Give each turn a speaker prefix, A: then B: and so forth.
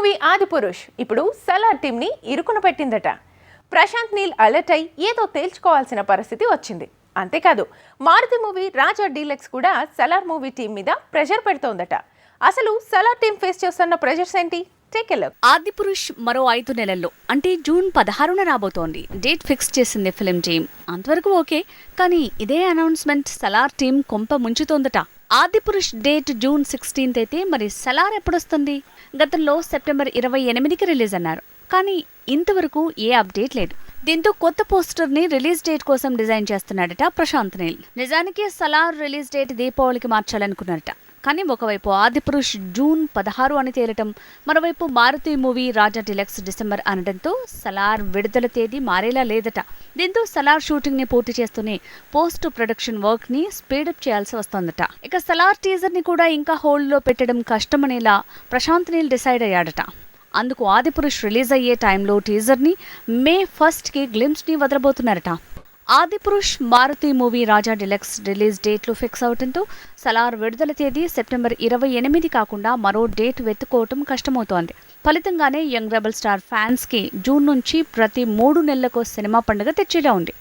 A: Movie Adipurush ఇప్పుడు సలార్ టీంని ఇరుకున పెట్టిందట. ప్రశాంత్ నీల్ అలర్ట్ అయి ఏదో తేల్చుకోవాల్సిన పరిస్థితి వచ్చింది. అంతేకాదు మారుతి మూవీ రాజా డీలక్స్ కూడా సలార్ మూవీ టీం మీద ప్రెషర్ పెడుతోందట. అసలు సలార్ టీం ఫేస్ చేస్తున్న ప్రెషర్స్ ఏంటి? టేక్ ఎ లుక్
B: ఆదిపురుష్ మరో ఐదు నెలల్లో అంటే జూన్ పదహారున రాబోతోంది. డేట్ ఫిక్స్ చేసింది ఫిలిం టీం అంతవరకు ఓకే కానీ ఇదే అనౌన్స్మెంట్ సలార్ టీం కొంప ముంచుతోందట. ఆదిపురుష్ డేట్ జూన్ సిక్స్టీన్త్ అయితే మరి సలార్ ఎప్పుడొస్తుంది? గతంలో సెప్టెంబర్ ఇరవై ఎనిమిదికి రిలీజ్ అన్నారు. కానీ ఇంతవరకు ఏ అప్డేట్ లేదు. దీంతో కొత్త పోస్టర్ని రిలీజ్ డేట్ కోసం డిజైన్ చేస్తున్నాడట ప్రశాంత్ నీల్. నిజానికి సలార్ రిలీజ్ డేట్ దీపావళికి మార్చాలనుకున్నారట. కానీ ఒకవైపు ఆదిపురుష్ జూన్ పదహారు అని తేలటం మరోవైపు Maruthi movie Raja deluxe December అనడంతో సలార్ విడుదల తేదీ మారేలా లేదట. దీంతో సలార్ షూటింగ్ని పూర్తి చేస్తూనే పోస్ట్ ప్రొడక్షన్ వర్క్ని స్పీడప్ చేయాల్సి వస్తోందట. ఇక సలార్ టీజర్ని కూడా ఇంకా హోల్డ్లో పెట్టడం కష్టమనేలా ప్రశాంత్ నీల్ డిసైడ్ అయ్యాడట. అందుకు ఆదిపురుష్ రిలీజ్ అయ్యే టైంలో టీజర్ని మే ఫస్ట్కి గ్లిమ్స్ని వదలబోతున్నారట. Adipurush Maruthi movie Raja deluxe release డేట్లు ఫిక్స్ అవడంతో సలార్ విడుదల తేదీ సెప్టెంబర్ ఇరవై ఎనిమిది కాకుండా మరో డేట్ వెతుక్కోవటం కష్టమవుతోంది. ఫలితంగానే యంగ్ రెబల్ స్టార్ ఫ్యాన్స్కి జూన్ నుంచి ప్రతి మూడు నెలలకు సినిమా పండుగ తెచ్చేలా ఉంది.